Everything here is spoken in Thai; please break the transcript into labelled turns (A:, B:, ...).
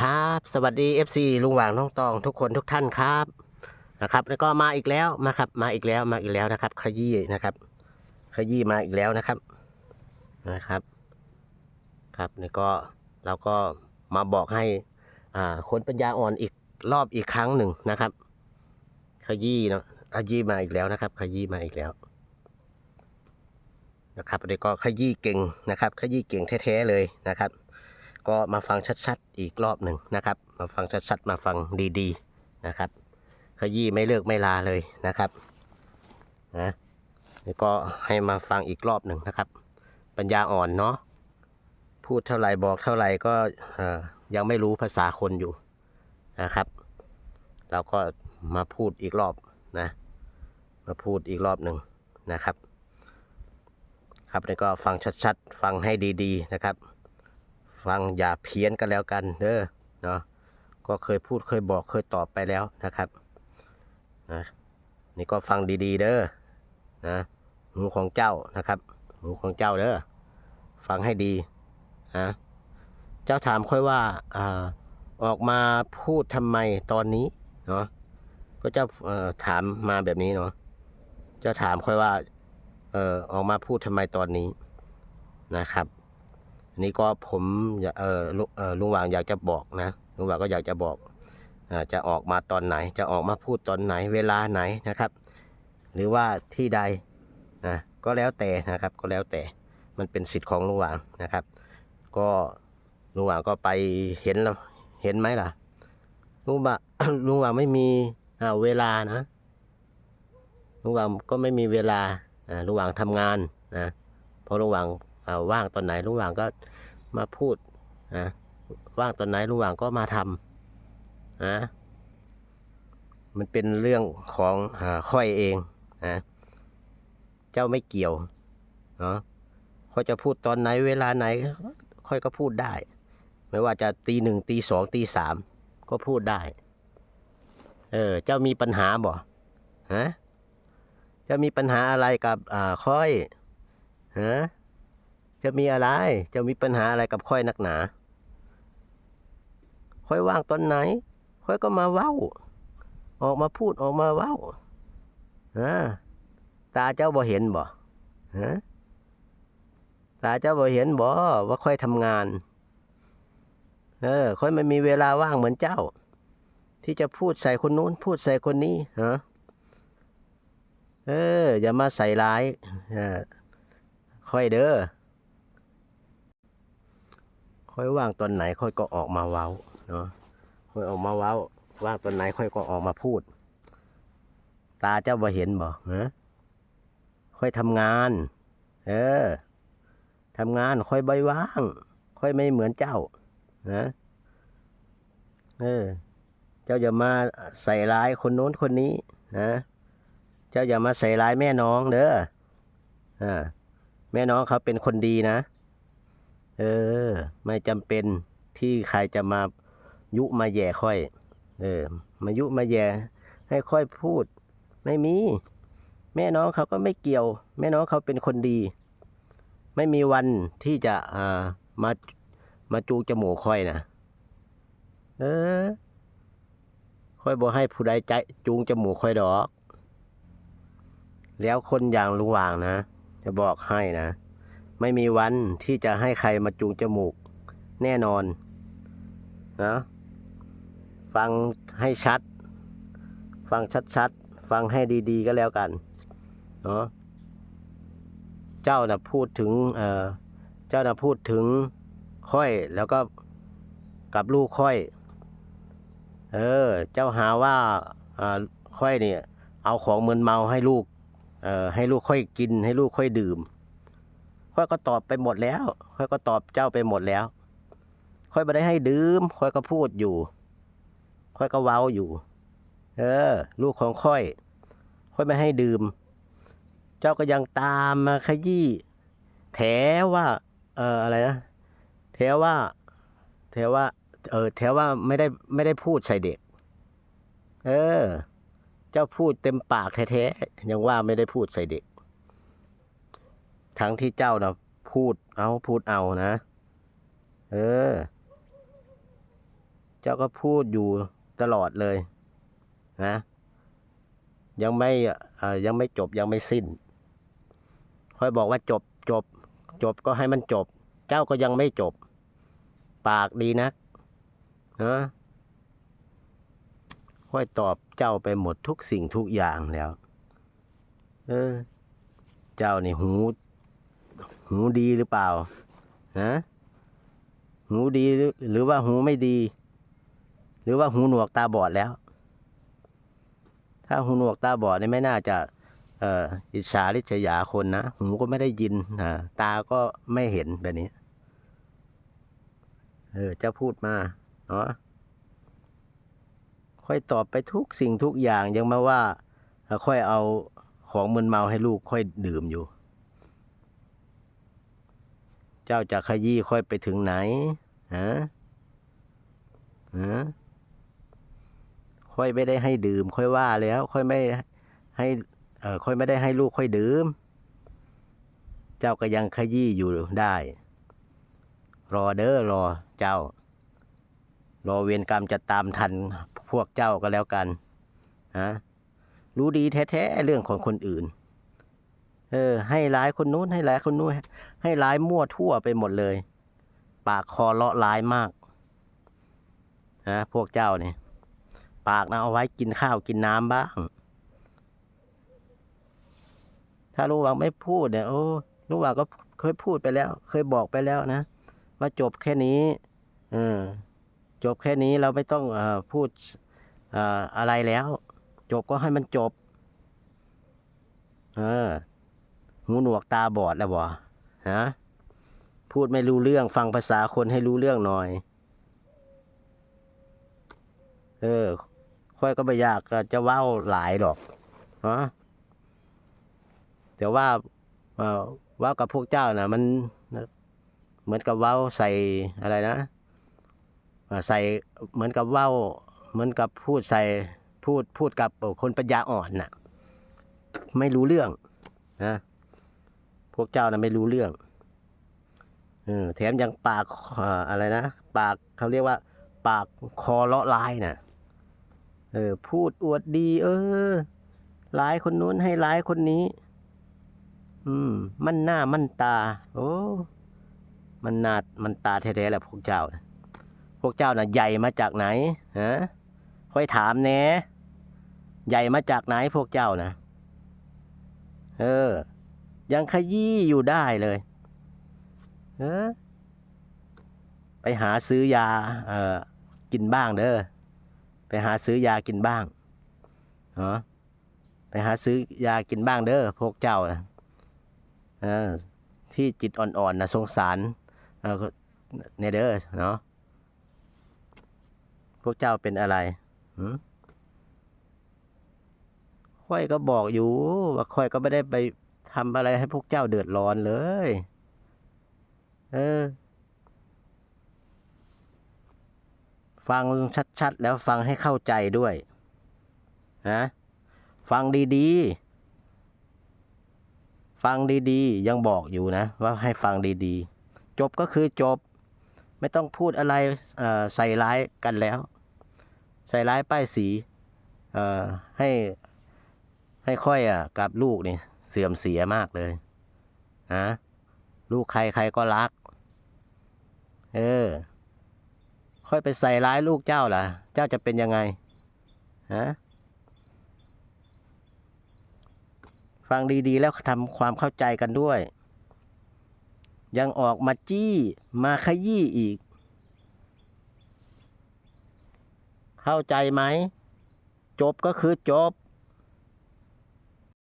A: ครับ สวัสดี FC ลุงหว่างน้องตองทุกคนทุกท่านครับนะครับ แล้วก็มาอีกแล้วมาครับ มาอีกแล้วมาอีกแล้วนะครับ ขยี้นะครับ ขยี้มาอีกแล้วนะครับนะครับ ครับนี่ก็เราก็มาบอกให้อ่าคนปัญญาอ่อนอีกรอบอีกครั้งหนึ่งนะครับ ขยี้เนาะขยี้มาอีกแล้วนะครับ ขยี้มาอีกแล้วนะครับนี่ก็ขยี้เก่งนะครับ ขยี้เก่งแท้ๆเลยนะครับ ก็มาฟังชัดๆ อีกรอบหนึ่งนะครับ มาฟังชัดๆ มาฟังดีๆนะครับ ขยี้ไม่เลิกไม่ลาเลยนะครับนะนี่ก็ให้มาฟังอีกรอบหนึ่งนะครับ ปัญญาอ่อนเนาะ พูดเท่าไหร่บอกเท่าไหร่ก็ยังไม่รู้ภาษาคนอยู่นะครับ เราก็มาพูดอีกรอบนะ มาพูดอีกรอบหนึ่งนะครับ ครับนี่ก็ฟังชัดๆ ฟังให้ดีๆนะครับ ฟังอย่าเพี้ยนกันแล้วกันเด้อเนาะก็เคยพูดเคยบอกเคยตอบไปแล้วนะครับนะนี่ก็ฟังดีๆ เด้อนะหูของเจ้านะครับหูของเจ้าเด้อฟังให้ดีนะเจ้าถามค่อยว่าอ่าออกมาพูดทำไมตอนนี้เนาะก็เจ้าถามมาแบบนี้เนาะเจ้าถามค่อยว่าเออออกมาพูดทำไมตอนนี้นะครับ นี้ก็ผมเออลุงหวางอยากจะบอกนะลุงหวางก็อยากจะบอกจะออกมาตอนไหน จะออกมาพูดตอนไหนเวลาไหนนะครับ หรือว่าที่ใดนะก็แล้วแต่นะครับก็แล้วแต่มันเป็นสิทธิ์ของลุงหวางนะครับ ก็ลุงหวางก็ไปเห็นแล้วเห็นไหมล่ะลุงบ่าลุงหวางไม่มีเวลานะลุงหวางก็ไม่มีเวลาลุงหวางทำงานนะเพราะลุงหว่าง ว่างตอนไหนลุงหว่างก็มาพูดนะว่างตอนไหนลุงหว่างก็มาทำนะมันเป็นเรื่องของอค่อยเองนะเจ้าไม่เกี่ยวเนาะค่อยจะพูดตอนไหนเวลาไหน ค่อยก็พูดได้ ไม่ว่าจะตีหนึ่งตีสองตีสามก็พูดได้ เออ เจ้ามีปัญหาบ่ฮะเจ้ามีปัญหาอะไรกับอ่าค่อยฮะ จะมีอะไร จะมีปัญหาอะไรกับค่อยนักหนา ค่อยว่างตอนไหน ค่อยก็มาเว้า ออกมาพูดออกมาเว้าฮะตาเจ้าบ่เห็นบ่ฮะตาเจ้าบ่เห็นบ่ว่าค่อยทำงาน เออ ค่อยไม่มีเวลาว่างเหมือนเจ้า ที่จะพูดใส่คนนู้น พูดใส่คนนี้ฮะเออ อย่ามาใส่ร้ายค่อยเด้อ ค่อยว่างตอนไหนค่อยก็ออกมาเว้าเนาะค่อยออกมาเว้า ว่างตอนไหนค่อยก็ออกมาพูด ตาเจ้าบ่เห็นบ่ฮะค่อยทำงาน เออทำงานค่อยใบว่าง ค่อยไม่เหมือนเจ้านะเออ เจ้าอย่ามาใส่ร้ายคนโน้นคนนี้นะ เจ้าอย่ามาใส่ร้ายแม่น้องเด้ออ่าแม่น้องเขาเป็นคนดีนะ เออ ไม่จำเป็นที่ใครจะมายุมาแย่ค่อย เออ มายุมาแย่ให้ค่อยพูด ไม่มี แม่น้องเขาก็ไม่เกี่ยว แม่น้องเขาเป็นคนดี ไม่มีวันที่จะอ่ามามาจูงจมูกค่อยนะเออค่อยบอกให้ผู้ใดใจจูงจมูกค่อยดอก แล้วคนอย่างลุงวางนะ จะบอกให้นะ ไม่มีวันที่จะให้ใครมาจูงจมูก แน่นอนนะฟังให้ชัด ฟังชัดๆ ฟังให้ดีๆก็แล้วกันเนาะเจ้านะพูดถึงเออเจ้านะพูดถึงค่อยแล้วก็กับลูกค่อย เออ เจ้าหาว่าอ่าค่อยเนี่ย เอาของเหมึนเมาให้ลูกเอ่อให้ลูกค่อยกิน ให้ลูกค่อยดื่ม ค่อยก็ตอบไปหมดแล้ว ค่อยก็ตอบเจ้าไปหมดแล้ว ค่อยไม่ได้ให้ดื่ม ค่อยก็พูดอยู่ ค่อยก็เว้าอยู่ เออ ลูกของค่อย ค่อยไม่ให้ดื่ม เจ้าก็ยังตามมาขยี้แถว่า เอออะไรนะแถว่าแถว่า เออแถว่าไม่ได้ไม่ได้พูดใส่เด็ก เออ เจ้าพูดเต็มปากแท้ๆยังว่าไม่ได้พูดใส่เด็ก ทั้งที่เจ้านะพูดเอาพูดเอานะ เออ เจ้าก็พูดอยู่ตลอดเลยนะ ยังไม่อ่อยังไม่จบยังไม่สิ้น ค่อยบอกว่าจบจบ จบก็ให้มันจบ เจ้าก็ยังไม่จบ ปากดีนักนะค่อยตอบเจ้าไปหมดทุกสิ่งทุกอย่างแล้ว เออ เจ้านี่หู หูดีหรือเปล่าฮะหูดีหรือว่าหูไม่ดี หรือว่าหูหนวกตาบอดแล้ว ถ้าหูหนวกตาบอดนี่ไม่น่าจะเอ่ออิจฉาริษยาคนนะ หูก็ไม่ได้ยินนะตาก็ไม่เห็นแบบนี้ เออจ้าพูดมาเนาะค่อยตอบไปทุกสิ่งทุกอย่างยังมาว่าค่อยเอาของมึนเมาให้ลูกค่อยดื่มอยู่ เจ้าจะขยี้ค่อยไปถึงไหนฮะฮะค่อยไม่ได้ให้ดื่ม ค่อยว่าแล้ว ค่อยไม่ให้เออค่อยไม่ได้ให้ลูกค่อยดื่ม เจ้าก็ยังขยี้อยู่ได้ รอเด้อรอเจ้า รอเวรกรรมจะตามทันพวกเจ้าก็แล้วกันฮะรู้ดีแท้ๆเรื่องของคนอื่น เออ ให้ร้ายคนนู้นให้ร้ายคนนู้นให้ร้ายมั่วทั่วไปหมดเลย ปากคอเลาะร้ายมากนะพวกเจ้าเนี่ยปากนะเอาไว้กินข้าวกินน้ำบ้าง ถ้าลุงหวังไม่พูดเนี่ยโอ้ลุงหวังก็เคยพูดไปแล้ว เคยบอกไปแล้วนะว่าจบแค่นี้เออจบแค่นี้เราไม่ต้องเออพูดเอ่ออะไรแล้ว จบก็ให้มันจบ เออ หูหนวกตาบอดแล้วบ่ฮะพูดไม่รู้เรื่องฟังภาษาคนให้รู้เรื่องหน่อย เออ ค่อยก็ไม่อยากจะเว้าหลายดอกเนะแต่ว่าว่าวกับพวกเจ้านะมันเหมือนกับว่าวใส่อะไรนะใส่เหมือนกับว่าวเหมือนกับพูดใส่พูดพูดกับคนปัญญาอ่อนน่ะ ไม่รู้เรื่องนะ พวกเจ้านะไม่รู้เรื่องเออแถมยังปากอะไรนะ ปากเขาเรียกว่า ปากคอเลาะลายน่ะเออพูดอวดดี เออร้ายคนนู้นให้ร้ายคนนี้ อืม มันหน้ามันตา โอ้ มันหน้ามันตาแท้ๆแหละพวกเจ้านะพวกเจ้าน่ะใหญ่มาจากไหนฮะค่อยถามแน่ใหญ่มาจากไหนพวกเจ้านะเออ ยังขยี้อยู่ได้เลยเออไปหาซื้อยาเออกินบ้างเด้อไปหาซื้อยากินบ้างเนาะไปหาซื้อยากินบ้างเด้อพวกเจ้านะเออที่จิตอ่อนๆนะสงสารเออเนเดอร์เนาะพวกเจ้าเป็นอะไรหืมค่อยก็บอกอยู่ว่าค่อยก็ไม่ได้ไป ทำอะไรให้พวกเจ้าเดือดร้อนเลย เออ ฟังชัดๆ แล้วฟังให้เข้าใจด้วยนะฟังดีๆ ฟังดีๆ ยังบอกอยู่นะ ว่าให้ฟังดีๆ จบก็คือจบ ไม่ต้องพูดอะไรใส่ร้ายกันแล้ว ใส่ร้ายป้ายสีให้ ให้ค่อยอะกับลูกนี่เสื่อมเสียมากเลยนะลูกใครใครก็รัก เออ ค่อยไปใส่ร้ายลูกเจ้าล่ะ เจ้าจะเป็นยังไงฮะฟังดีๆแล้วทำความเข้าใจกันด้วย ยังออกมาจี้มาขยี้อีก เข้าใจไหม จบก็คือจบ